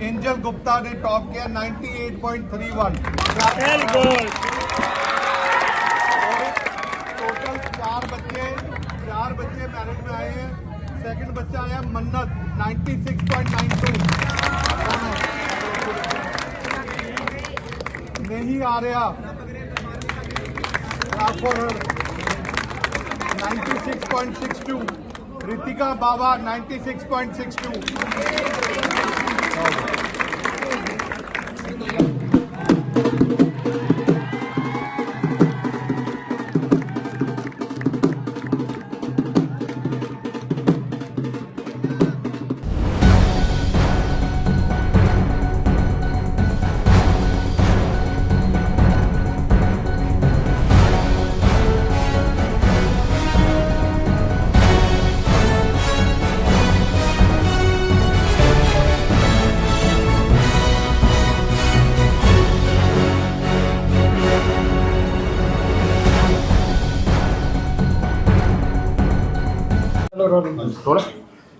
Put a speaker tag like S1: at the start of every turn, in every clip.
S1: Angel Gupta ने top किया 98.31
S2: one.
S1: Total चार बच्चे चार बच्चे मैरिज में आए हैं। सेकंड बच्चा आया मन्नत 96.92 नहीं आ रहा। Six 96.62 Ritika Baba 96.62 Thank you.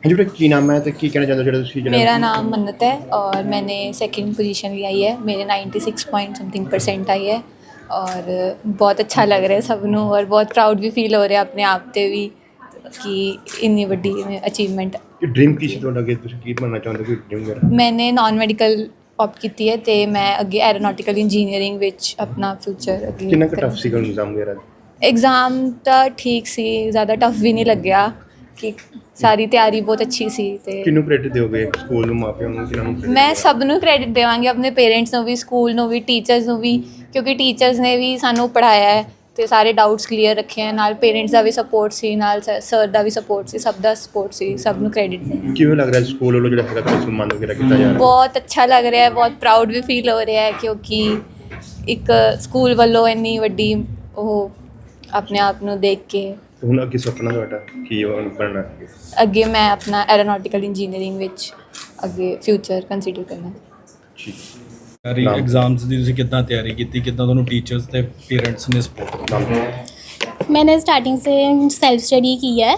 S3: ਹਾਂਜੀ ਬੇਟਾ ਕੀ ਨਾਮ ਹੈ ਤੇ ਕੀ ਕਹਿਣਾ ਚਾਹੁੰਦੇ ਹੋ ਜਿਹੜਾ ਤੁਸੀਂ ਜਿਹੜਾ
S4: मेरा नाम मन्नत है और मैंने सेकंड पोजीशन भी आई है मेरे 96 पॉइंट समथिंग परसेंट आई है और ਬਹੁਤ ਅੱਛਾ ਲੱਗ ਰਿਹਾ ਸਭ ਨੂੰ ਔਰ ਬਹੁਤ ਪ੍ਰਾਊਡ ਵੀ ਫੀਲ ਹੋ ਰਿਹਾ ਆਪਣੇ ਆਪ ਤੇ ਵੀ ਕਿ ਇੰਨੀ ਵੱਡੀ ਅਚੀਵਮੈਂਟ
S3: ਡ੍ਰੀਮ ਕੀ ਸੀ ਤੁਹਾਡਾ ਕਿ ਤੁਸੀਂ ਕੀ ਬਣਨਾ ਚਾਹੁੰਦੇ ਹੋ ਡ੍ਰੀਮ ਵਗੈਰਾ
S4: ਮੈਨੇ ਨਾਨ ਮੈਡੀਕਲ ਆਪਟ ਕੀਤੀ ਹੈ ਤੇ ਮੈਂ ਅੱਗੇ ਐਰੋਨੌਟਿਕਲ ਇੰਜੀਨੀਅਰਿੰਗ ਵਿੱਚ ਆਪਣਾ ਫਿਊਚਰ ਅੱਗੇ
S3: ਕਿੰਨਾ ਕੁ ਟਫ ਸੀਗਾ ਐਗਜ਼ਾਮ ਵਗੈਰਾ
S4: ਐਗਜ਼ਾਮ ਤਾਂ ਠੀਕ ਸੀ ਜ਼ਿਆਦਾ ਟਫ ਵੀ ਨਹੀਂ ਲੱਗਿਆ ਕਿ ਸਾਰੀ ਤਿਆਰੀ ਬਹੁਤ ਅੱਛੀ ਸੀ ਤੇ
S3: ਕਿਹਨੂੰ ਕ੍ਰੈਡਿਟ ਦਿਓਗੇ ਸਕੂਲ ਨੂੰ ਮਾਪਿਆਂ ਨੂੰ ਕਿਹਨਾਂ ਨੂੰ
S4: ਮੈਂ? ਸਭ ਨੂੰ ਕ੍ਰੈਡਿਟ ਦੇਵਾਂਗੀ ਆਪਣੇ ਪੇਰੈਂਟਸ ਨੂੰ ਵੀ ਸਕੂਲ ਨੂੰ ਵੀ ਟੀਚਰਸ ਨੂੰ ਵੀ ਕਿਉਂਕਿ ਟੀਚਰਸ ਨੇ ਵੀ ਸਾਨੂੰ ਪੜਾਇਆ ਹੈ ਤੇ ਸਾਰੇ ਡਾਊਟਸ ਕਲੀਅਰ ਰੱਖੇ ਹੈ। ਨਾਲ ਪੇਰੈਂਟਸ ਦਾ ਵੀ ਸਪੋਰਟ ਸੀ ਨਾਲ ਸਰ ਦਾ ਵੀ ਸਪੋਰਟ ਸੀ ਸਭ ਦਾ ਸਪੋਰਟ ਸੀ ਸਭ ਨੂੰ ਕ੍ਰੈਡਿਟ ਦੇਣਾ
S3: ਕਿਵੇਂ ਲੱਗ ਰਿਹਾ ਸਕੂਲ ਵੱਲੋਂ ਜਿਹੜਾ ਹੈਗਾ ਤੁਹਾਨੂੰ ਸਨਮਾਨ ਵਗੈਰਾ ਕੀਤਾ ਜਾ ਰਿਹਾ?
S4: ਬਹੁਤ ਅੱਛਾ ਲੱਗ ਰਿਹਾ ਹੈ ਬਹੁਤ ਪ੍ਰਾਊਡ ਵੀ ਫੀਲ ਹੋ ਰਿਹਾ ਹੈ ਕਿਉਂਕਿ ਇੱਕ ਸਕੂਲ ਵੱਲੋਂ ਇੰਨੀ ਵੱਡੀ ਉਹ ਆਪਣੇ ਆਪ ਨੂੰ ਦੇਖ ਕੇ
S3: ਤੇ ਹੁਣ ਅੱਗੇ ਸੁਪਨਾ ਤੁਹਾਡਾ ਕੀ ਬਣ- ਬਣਨਾ ਹੈ
S4: ਅੱਗੇ ਮੈਂ ਆਪਣਾ ਐਰੋਨੌਟਿਕਲ ਇੰਜੀਨੀਅਰਿੰਗ ਵਿੱਚ ਅੱਗੇ ਫਿਊਚਰ ਕੰਸੀਡਰ ਕਰਨਾ
S5: ਤਿਆਰੀ
S3: ਨਾਮ।
S5: ਐਗਜ਼ਾਮਸ ਦੀ ਤੁਸੀਂ ਕਿੱਦਾਂ ਤਿਆਰੀ ਕੀਤੀ ਕਿੱਦਾਂ ਤੁਹਾਨੂੰ ਟੀਚਰਸ ਤੇ ਪੇरेंट्स ਨੇ ਸਪੋਰਟ
S3: ਨਾਮ
S6: मैंने स्टार्टिंग से सेल्फ स्टडी की है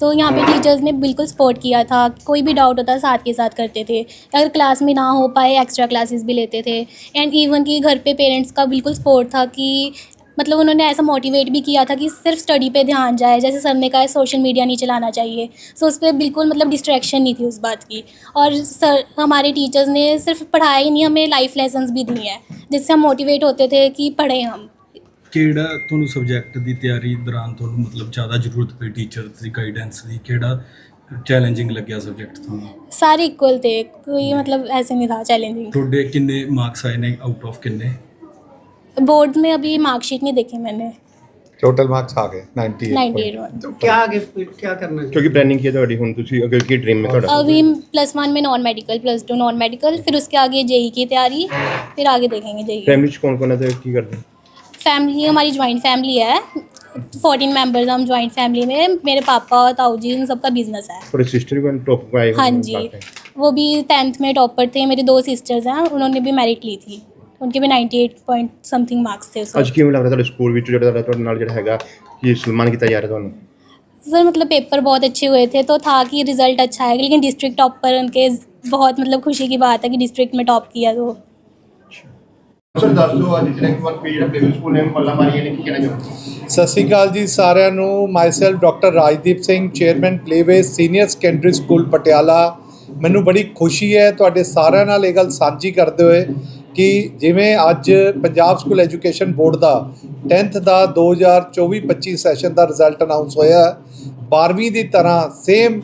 S6: तो यहाँ पे टीचर्स ने बिल्कुल सपोर्ट किया था कोई भी डाउट होता साथ के साथ करते थे अगर क्लास में ना हो पाए एक्स्ट्रा क्लासेस भी लेते थे एंड इवन कि घर पे पेरेंट्स का बिल्कुल सपोर्ट था कि मतलब उन्होंने ऐसा मोटिवेट भी किया था कि सिर्फ स्टडी पे ध्यान जाए जैसे सर ने कहा सोशल मीडिया नहीं चलाना चाहिए सो उस पर बिल्कुल मतलब डिस्ट्रैक्शन नहीं थी उस बात की और सर हमारे टीचर्स ने सिर्फ पढ़ाया ही नहीं हमें लाइफ लेसन्स भी दिए हैं जिससे हम मोटिवेट होते थे कि पढ़ें हम
S5: ਕਿਹੜਾ ਤੁਹਾਨੂੰ ਸਬਜੈਕਟ ਦੀ ਤਿਆਰੀ ਦੌਰਾਨ ਤੁਹਾਨੂੰ ਮਤਲਬ ਜ਼ਿਆਦਾ ਜ਼ਰੂਰਤ ਪਈ ਟੀਚਰਸ ਦੀ ਗਾਈਡੈਂਸ ਦੀ ਕਿਹੜਾ ਚੈਲੰਜਿੰਗ ਲੱਗਿਆ ਸਬਜੈਕਟ ਤੁਹਾਨੂੰ
S6: सारे इक्वल थे कोई मतलब ऐसे नहीं था चैलेंजिंग
S5: ਤੁਹਾਡੇ ਕਿੰਨੇ ਮਾਰਕਸ ਆਏ ਨੇ ਆਊਟ ਆਫ ਕਿੰਨੇ
S6: बोर्ड में अभी मार्कशीट नहीं देखी मैंने
S1: टोटल मार्क्स आ गए 98
S6: नाइन्टी एट वन
S7: क्या आगे फिर क्या करना है
S3: ਕਿਉਂਕਿ ਪਲੈਨਿੰਗ ਕੀ ਹੈ ਤੁਹਾਡੀ ਹੁਣ ਤੁਸੀਂ ਅੱਗੇ ਕੀ ਡ੍ਰੀਮ ਹੈ ਤੁਹਾਡਾ
S6: अभी प्लस वन में non medical plus two non medical फिर उसके आगे जेई की तैयारी फिर आगे देखेंगे जेई
S3: ਫੈਮਿਲੀ ਚ ਕੌਣ ਕੌਣ ਹੈ ਤੇ ਕੀ ਕਰਦੇ
S6: फैमिली हमारी ज्वाइंट फैमिली है फोर्टीन मेंबर्स हम ज्वाइंट फैमिली में मेरे पापा ताऊ जी इन सबका बिजनेस है
S3: ਤੁਹਾਡੇ ਸਿਸਟਰ ਵੀ ਟੌਪ ਪਾਏ ਹੋਏ
S6: हाँ
S3: ਨੇ
S6: जी
S3: ਬਾਕੀ।
S6: वो भी टेंथ में टॉपर थे मेरी दो सिस्टर्स हैं उन्होंने भी मेरिट ली थी उनके भी 98 पॉइंट समथिंग मार्क्स थे
S3: उस
S6: ਅੱਜ
S3: ਕਿਵੇਂ ਲੱਗ ਰਿਹਾ ਤੁਹਾਡੇ ਸਕੂਲ ਵਿੱਚ ਜਿਹੜਾ ਤੁਹਾਡਾ ਤੁਹਾਡੇ ਨਾਲ ਜਿਹੜਾ ਹੈਗਾ ਕਿ ਸਨਮਾਨ ਕੀਤਾ ਜਾ ਰਿਹਾ ਤੁਹਾਨੂੰ
S6: सर मतलब पेपर बहुत अच्छे हुए थे तो था कि रिजल्ट अच्छा आएगा लेकिन डिस्ट्रिक्ट टॉप पर उनके बहुत मतलब खुशी की बात है कि डिस्ट्रिक्ट में टॉप किया तो।
S3: ਸਰ ਦੱਸ ਦਿਓ ਅੱਜ ਜਿਹੜਾ ਇੱਕ ਵਾਰ ਵੀ ਜਿਹੜਾ ਪਲੇਵੇ ਸਕੂਲ ਨੇ ਮੱਲਾ ਮਾਰੀ ਨੇ ਕੀ ਕਹਿਣਾ ਚਾਹੁੰਦੇ
S1: ਸਤਿ ਸ਼੍ਰੀ ਅਕਾਲ ਜੀ ਸਾਰਿਆਂ ਨੂੰ myself doctor Rajdeep Singh chairman Playway senior secondary school Patiala ਮੈਨੂੰ ਬੜੀ ਖੁਸ਼ੀ ਹੈ ਤੁਹਾਡੇ ਸਾਰਿਆਂ ਨਾਲ ਇਹ ਗੱਲ ਸਾਂਝੀ ਕਰਦੇ ਹੋਏ ਕਿ ਜਿਵੇਂ ਅੱਜ ਪੰਜਾਬ ਸਕੂਲ ਐਜੂਕੇਸ਼ਨ ਬੋਰਡ ਦਾ 10th ਦਾ 2024-25 ਸੈਸ਼ਨ ਦਾ ਰਿਜ਼ਲਟ ਅਨਾਉਂਸ ਹੋਇਆ ਹੈ। 12ਵੀਂ ਦੀ ਤਰ੍ਹਾਂ ਸੇਮ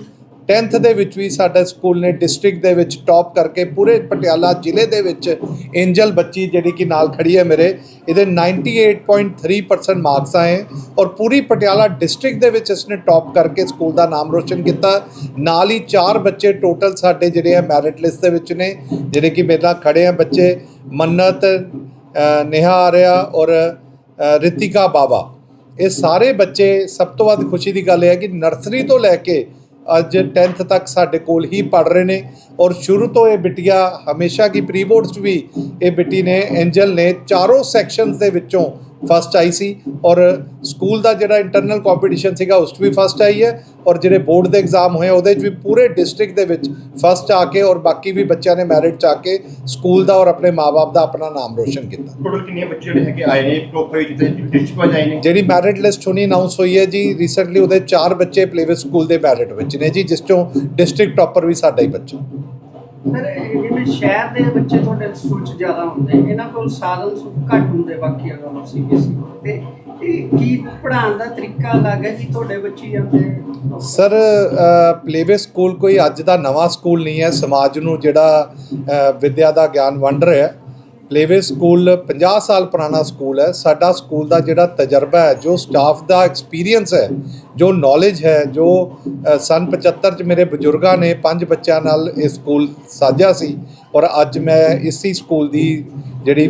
S1: 10th ਦੇ ਵਿੱਚ ਵੀ ਸਾਡਾ ਸਕੂਲ ਨੇ ਡਿਸਟ੍ਰਿਕਟ ਦੇ ਵਿੱਚ ਟੌਪ ਕਰਕੇ ਪੂਰੇ ਪਟਿਆਲਾ ਜ਼ਿਲ੍ਹੇ ਦੇ ਵਿੱਚ ਐਂਜਲ ਬੱਚੀ ਜਿਹੜੀ ਕਿ ਨਾਲ ਖੜੀ ਹੈ ਮੇਰੇ, ਇਹਦੇ 98.3% ਮਾਰਕਸ ਆਏ ਔਰ ਪੂਰੀ ਪਟਿਆਲਾ ਡਿਸਟ੍ਰਿਕਟ ਦੇ ਵਿੱਚ ਇਸਨੇ ਟੌਪ ਕਰਕੇ ਸਕੂਲ ਦਾ ਨਾਮ ਰੋਸ਼ਨ ਕੀਤਾ ਨਾਲ ਹੀ ਚਾਰ ਬੱਚੇ ਟੋਟਲ ਸਾਡੇ ਜਿਹੜੇ ਆ ਮੈਰਿਟ ਲਿਸਟ ਦੇ ਵਿੱਚ ਨੇ, ਜਿਹੜੇ ਕਿ ਮੇਰੇ ਨਾਲ ਖੜੇ ਆ ਬੱਚੇ ਮੰਨਤ ਨੇਹਾ ਆਰਿਆ ਔਰ ਰਿਤਿਕਾ ਬਾਵਾ। ਇਹ ਸਾਰੇ ਬੱਚੇ ਸਭ ਤੋਂ ਵੱਧ ਖੁਸ਼ੀ ਦੀ ਗੱਲ ਇਹ ਹੈ ਕਿ ਨਰਸਰੀ ਤੋਂ ਲੈ ਕੇ ਅੱਜ 10th ਤੱਕ ਸਾਡੇ ਕੋਲ ਹੀ ਪੜ ਰਹੇ ਨੇ ਔਰ ਸ਼ੁਰੂ ਤੋਂ ਇਹ ਬਿਟੀਆ ਹਮੇਸ਼ਾ ਕੀ ਪ੍ਰੀ ਬੋਰਡਸ ਵੀ ਇਹ ਬਿੱਟੀ ਨੇ, ਐਂਜਲ ਨੇ, ਚਾਰੋਂ ਸੈਕਸ਼ਨਸ ਦੇ ਵਿੱਚੋਂ ਫਸਟ ਆਈ ਸੀ ਔਰ ਸਕੂਲ ਦਾ ਜਿਹੜਾ ਇੰਟਰਨਲ ਕੰਪੀਟੀਸ਼ਨ ਸੀਗਾ ਉਸ 'ਚ ਵੀ ਫਸਟ ਆਈ ਹੈ ਔਰ ਜਿਹੜੇ ਬੋਰਡ ਦੇ ਐਗਜ਼ਾਮ ਹੋਏ ਉਹਦੇ 'ਚ ਵੀ ਪੂਰੇ ਡਿਸਟ੍ਰਿਕਟ ਦੇ ਵਿੱਚ ਫਸਟ ਆ ਕੇ ਔਰ ਬਾਕੀ ਵੀ ਬੱਚਿਆਂ ਨੇ ਮੈਰਿਟ 'ਚ ਆ ਕੇ ਸਕੂਲ ਦਾ ਔਰ ਆਪਣੇ ਮਾਪੇ ਦਾ ਆਪਣਾ ਨਾਮ ਰੋਸ਼ਨ ਕੀਤਾ।
S3: ਟੋਟਲ ਕਿੰਨੇ ਬੱਚੇ ਜਿਹੜੇ ਹੈਗੇ ਆਏ ਨੇ? ਟੋਪ ਜਿੱਤੇ ਡਿਸਟ੍ਰਿਕਟ ਆਏ ਨੇ?
S1: ਜਿਹੜੀ ਮੈਰਿਟ ਲਿਸਟ ਹੁਣੀ ਅਨਾਉਂਸ ਹੋਈ ਹੈ ਜੀ ਰੀਸੈਂਟਲੀ ਉਹਦੇ 4 ਬੱਚੇ ਪਲੇਵੇ ਸਕੂਲ ਦੇ ਮੈਰਿਟ ਵਿੱਚ ਨੇ ਜੀ ਜਿਸ ਚੋਂ ਡਿਸਟ੍ਰਿਕਟ ਟੌਪਰ ਵੀ ਸਾਡਾ ਹੀ ਬੱਚਾ।
S7: ਸਰ, ਇਹ ਜਿਵੇਂ ਸ਼ਹਿਰ ਦੇ ਬੱਚੇ ਤੁਹਾਡੇ ਸਕੂਲ 'ਚ ਜ਼ਿਆਦਾ ਹੁੰਦੇ ਇਹਨਾਂ ਕੋਲ ਸਾਧਨ ਘੱਟ ਹੁੰਦੇ ਬਾਕੀਆਂ ਨਾਲੋਂ ਸੀਬੀਐਸਈ ਤੇ ਇਹ ਕੀ ਪੜ੍ਹਾਉਣ ਦਾ ਤਰੀਕਾ ਅਲੱਗ ਹੈ ਜੀ ਤੁਹਾਡੇ ਬੱਚੇ ਜਾਂਦੇ?
S1: ਸਰ ਪਲੇਵੇ ਸਕੂਲ ਕੋਈ ਅੱਜ ਦਾ ਨਵਾਂ ਸਕੂਲ ਨਹੀਂ ਹੈ, ਸਮਾਜ ਨੂੰ ਜਿਹੜਾ ਵਿਦਿਆ ਦਾ ਗਿਆਨ ਵੰਡ ਰਿਹਾ ਹੈ। ਪਲੇਵੇ ਸਕੂਲ 50 ਸਾਲ ਪੁਰਾਣਾ ਸਕੂਲ ਹੈ। ਸਾਡਾ ਸਕੂਲ ਦਾ ਜਿਹੜਾ ਤਜਰਬਾ ਹੈ ਜੋ ਸਟਾਫ ਦਾ ਐਕਸਪੀਰੀਅੰਸ ਹੈ ਜੋ ਨੌਲੇਜ ਹੈ ਜੋ ਸੰਨ 75 ਚ ਮੇਰੇ ਬਜ਼ੁਰਗਾਂ ਨੇ ਪੰਜ ਬੱਚਿਆਂ ਨਾਲ ਇਹ ਸਕੂਲ ਸਾਜਿਆ ਸੀ ਔਰ ਅੱਜ ਮੈਂ ਇਸੇ ਸਕੂਲ ਦੀ ਜਿਹੜੀ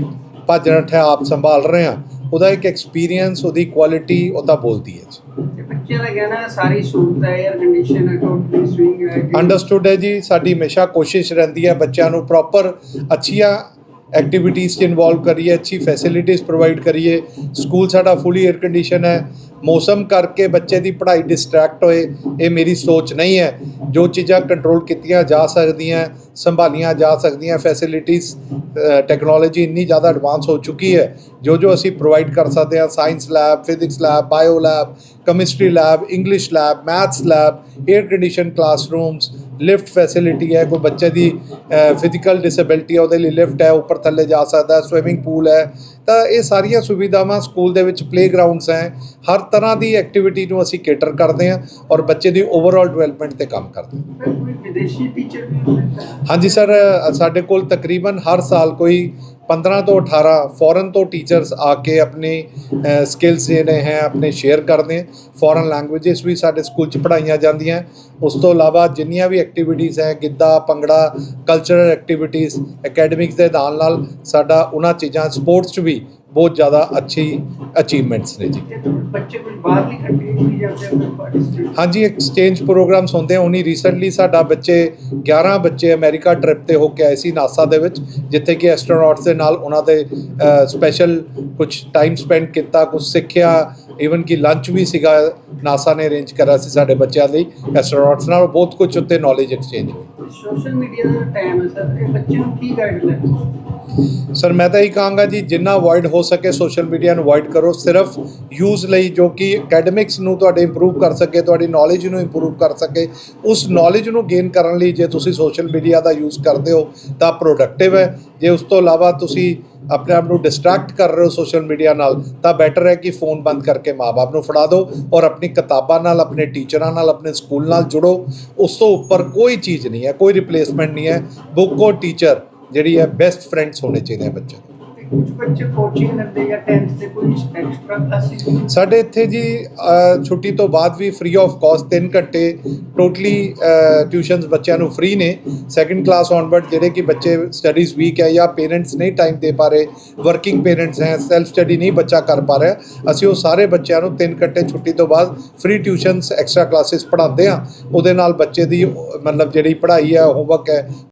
S1: ਭੱਜ ਨੱਠ ਹੈ ਆਪ ਸੰਭਾਲ ਰਹੇ ਹਾਂ। ਉਹਦਾ ਇੱਕ ਐਕਸਪੀਰੀਅੰਸ ਉਹਦੀ ਕੁਆਲਿਟੀ ਉਹ ਤਾਂ ਬੋਲਦੀ ਹੈ ਜੀ।
S7: ਬੱਚੇ ਦਾ ਕਹਿਣਾ ਸਾਰੀ ਸਹੂਲਤ ਹੈ 에ਅਰ ਕੰਡੀਸ਼ਨ ਹੈ ਟੋਟਲੀ ਸਵਿੰਗ ਹੈ
S1: ਅੰਡਰਸਟੂਡ ਹੈ ਜੀ ਸਾਡੀ ਹਮੇਸ਼ਾ ਕੋਸ਼ਿਸ਼ ਰਹਿੰਦੀ ਹੈ ਬੱਚਿਆਂ ਨੂੰ ਪ੍ਰੋਪਰ ਅੱਛੀਆਂ ਐਕਟੀਵਿਟੀਜ਼ 'ਚ ਇਨਵੋਲਵ ਕਰੀਏ, ਅੱਛੀ ਫੈਸਿਲਿਟੀਜ਼ ਪ੍ਰੋਵਾਈਡ ਕਰੀਏ। ਸਕੂਲ ਸਾਡਾ ਫੁੱਲੀ 에ਅਰ ਕੰਡੀਸ਼ਨ ਹੈ। ਮੌਸਮ ਕਰਕੇ ਬੱਚੇ ਦੀ ਪੜ੍ਹਾਈ ਡਿਸਟਰੈਕਟ ਹੋਏ, ਇਹ ਮੇਰੀ ਸੋਚ ਨਹੀਂ ਹੈ। ਜੋ ਚੀਜ਼ਾਂ ਕੰਟਰੋਲ ਕੀਤੀਆਂ ਜਾ ਸਕਦੀਆਂ, ਸੰਭਾਲੀਆਂ ਜਾ ਸਕਦੀਆਂ ਫੈਸਿਲਿਟੀਜ਼ ਟੈਕਨੋਲੋਜੀ ਇੰਨੀ ਜ਼ਿਆਦਾ ਐਡਵਾਂਸ ਹੋ ਚੁੱਕੀ ਹੈ। ਜੋ ਜੋ ਅਸੀਂ ਪ੍ਰੋਵਾਈਡ ਕਰ ਸਕਦੇ ਹਾਂ science lab physics lab bio lab chemistry lab English lab maths lab air condition classrooms lift facility ਹੈ ਕੋਈ ਬੱਚੇ ਦੀ ਫਿਜ਼ੀਕਲ ਡਿਸੇਬਿਲਿਟੀ ਹੈ ਉਹਦੇ ਲਈ ਲਿਫਟ ਹੈ ਉੱਪਰ ਥੱਲੇ ਜਾ ਸਕਦਾ ਹੈ ਸਵਿਮਿੰਗ ਪੂਲ ਹੈ। ਤਾਂ ਇਹ ਸਾਰੀਆਂ ਸੁਵਿਧਾਵਾਂ ਸਕੂਲ ਦੇ ਵਿੱਚ ਪਲੇਗਰਾਉਂਡਸ ਹੈ। ਹਰ ਤਰ੍ਹਾਂ ਦੀ ਐਕਟੀਵਿਟੀ ਨੂੰ ਅਸੀਂ ਕੇਟਰ ਕਰਦੇ ਹਾਂ ਔਰ ਬੱਚੇ ਦੀ ਓਵਰਆਲ ਡਿਵੈਲਪਮੈਂਟ ਤੇ ਕੰਮ ਕਰਦੇ ਹਾਂ। ਹਾਂਜੀ ਸਰ ਸਾਡੇ ਕੋਲ ਤਕਰੀਬਨ ਹਰ ਸਾਲ ਕੋਈ 15 ਤੋਂ 18 ਫੋਰਨ ਤੋਂ ਟੀਚਰਸ ਆ ਕੇ ਆਪਣੀ ਸਕਿੱਲਸ ਜਿਹੜੇ ਹੈ ਆਪਣੇ ਸ਼ੇਅਰ ਕਰਦੇ ਹੈ। ਫੋਰਨ ਲੈਂਗੁਏਜਸ ਵੀ ਸਾਡੇ ਸਕੂਲ 'ਚ ਪੜ੍ਹਾਈਆਂ ਜਾਂਦੀਆਂ ਉਸ ਤੋਂ ਇਲਾਵਾ ਜਿੰਨੀਆਂ ਵੀ ਐਕਟੀਵਿਟੀਜ਼ ਹੈ, Giddha, Bhangra cultural activities academics ਦੇ ਨਾਲ ਨਾਲ ਸਾਡਾ ਉਹਨਾਂ ਚੀਜ਼ਾਂ ਸਪੋਰਟਸ 'ਚ ਵੀ ਬਹੁਤ ਜ਼ਿਆਦਾ ਅੱਛੀ ਅਚੀਵਮੈਂਟਸ ਨੇ ਜੀ।
S7: ਬੱਚੇ ਕੋਈ ਬਾਹਰਲੀ ਕੰਟਰੀ ਵੀ ਜਾਂਦੇ ਆਪਣੇ ਪਾਰਟਿਸਿਪੇਟ
S1: ਹਾਂਜੀ ਐਕਸਚੇਂਜ ਪ੍ਰੋਗਰਾਮਸ ਹੁੰਦੇ ਆ। ਉਨੀ ਰੀਸੈਂਟਲੀ ਸਾਡਾ ਬੱਚੇ 11 ਬੱਚੇ ਅਮਰੀਕਾ ਟ੍ਰਿਪ ਤੇ ਹੋ ਕੇ ਆਏ ਸੀ ਨਾਸਾ ਦੇ ਵਿੱਚ ਜਿੱਥੇ ਕਿ ਐਸਟਰੋਨੌਟਸ ਦੇ ਨਾਲ ਉਹਨਾਂ ਦੇ ਸਪੈਸ਼ਲ ਕੁਝ ਟਾਈਮ ਸਪੈਂਡ ਕੀਤਾ ਕੁਝ ਸਿੱਖਿਆ ਈਵਨ ਕਿ ਲੰਚ ਵੀ ਸੀਗਾ। ਨਾਸਾ ਨੇ ਅਰੇਂਜ ਕਰਿਆ ਸੀ ਸਾਡੇ ਬੱਚਿਆਂ ਲਈ। ਐਸਟਰੋਨੌਟਸ ਨਾਲ ਬਹੁਤ ਕੁਝ ਉੱਤੇ ਨੌਲੇਜ ਐਕਸਚੇਂਜ ਹੋਈ।
S7: ਸੋਸ਼ਲ ਮੀਡੀਆ ਦਾ ਟਾਈਮ ਹੈ ਸਰ, ਇਹ ਬੱਚੇ ਨੂੰ ਕੀ ਗਾਈਡ
S1: ਸਰ ਮੈਂ ਤਾਂ ਇਹ ਕਹਾਂਗਾ ਜੀ, ਜਿੰਨਾ ਅਵੋਇਡ ਹੋ ਸਕੇ ਸੋਸ਼ਲ ਮੀਡੀਆ ਨੂੰ ਅਵੋਇਡ ਕਰੋ, ਸਿਰਫ ਯੂਜ਼ ਲਈ ਜੋ ਕਿ ਅਕੈਡਮਿਕਸ ਨੂੰ ਤੁਹਾਡੇ ਇੰਪਰੂਵ ਕਰ ਸਕੇ, ਤੁਹਾਡੀ ਨੌਲੇਜ ਨੂੰ ਇੰਪਰੂਵ ਕਰ ਸਕੇ, ਉਸ ਨੌਲੇਜ ਨੂੰ ਗੇਨ ਕਰਨ ਲਈ ਜੇ ਤੁਸੀਂ ਸੋਸ਼ਲ ਮੀਡੀਆ ਦਾ ਯੂਜ਼ ਕਰਦੇ ਹੋ, ਤਾਂ ਪ੍ਰੋਡਕਟਿਵ ਹੈ। ਜੇ ਉਸ ਤੋਂ ਇਲਾਵਾ ਤੁਸੀਂ ਆਪਣੇ ਆਪ ਨੂੰ ਡਿਸਟਰੈਕਟ ਕਰ ਰਹੇ ਹੋ ਸੋਸ਼ਲ ਮੀਡੀਆ ਨਾਲ, ਤਾਂ ਬੈਟਰ ਹੈ ਕਿ ਫੋਨ ਬੰਦ ਕਰਕੇ ਮਾਪੇ ਨੂੰ ਫੜਾ ਦਿਓ ਔਰ ਆਪਣੀ ਕਿਤਾਬਾਂ ਨਾਲ, ਆਪਣੇ ਟੀਚਰਾਂ ਨਾਲ, ਆਪਣੇ ਸਕੂਲ ਨਾਲ ਜੁੜੋ। ਉਸ ਤੋਂ ਉੱਪਰ ਕੋਈ ਚੀਜ਼ ਨਹੀਂ ਹੈ, ਕੋਈ ਰਿਪਲੇਸਮੈਂਟ ਨਹੀਂ ਹੈ। ਬੁੱਕ ਔਰ ਟੀਚਰ ਜਿਹੜੀ ਹੈ ਬੈਸਟ ਫਰੈਂਡਸ ਹੋਣੇ ਚਾਹੀਦੇ ਆ ਬੱਚੇ
S7: ਕੁਝ ਬੱਚੇ ਕੋਚਿੰਗ ਲੈਂਦੇ ਜਾਂ 10th ਤੇ ਕੋਈ ਐਕਸਟਰਾ ਕਲਾਸਿਸ
S1: ਸਾਡੇ ਇੱਥੇ ਜੀ ਛੁੱਟੀ ਤੋਂ ਬਾਅਦ ਵੀ ਫ੍ਰੀ ਆਫ ਕਾਸਟ 3 ਘੰਟੇ ਟੋਟਲੀ ਟਿਊਸ਼ਨਸ ਬੱਚਿਆਂ ਨੂੰ ਫ੍ਰੀ ਨੇ। ਸੈਕੰਡ ਕਲਾਸ ਔਨਵਰਡ ਜਿਹੜੇ ਕਿ ਬੱਚੇ ਸਟੱਡੀਜ਼ ਵੀਕ ਹੈ ਜਾਂ ਪੇਰੈਂਟਸ ਨਹੀਂ ਟਾਈਮ ਦੇ ਪਾ ਰਹੇ ਵਰਕਿੰਗ ਪੇਰੈਂਟਸ ਹੈ ਸੈਲਫ ਸਟੱਡੀ ਨਹੀਂ ਬੱਚਾ ਕਰ ਪਾ ਰਿਹਾ, ਅਸੀਂ ਉਹ ਸਾਰੇ ਬੱਚਿਆਂ ਨੂੰ 3 ਘੰਟੇ ਛੁੱਟੀ ਤੋਂ ਬਾਅਦ ਫ੍ਰੀ ਟਿਊਸ਼ਨਸ ਐਕਸਟਰਾ ਕਲਾਸਿਸ ਪੜ੍ਹਾਉਂਦੇ ਆ ਉਹਦੇ ਨਾਲ ਬੱਚੇ ਦੀ, ਮਤਲਬ ਜਿਹੜੀ ਪੜ੍ਹਾਈ ਹੈ ਹੋਮਵਰਕ ਹੈ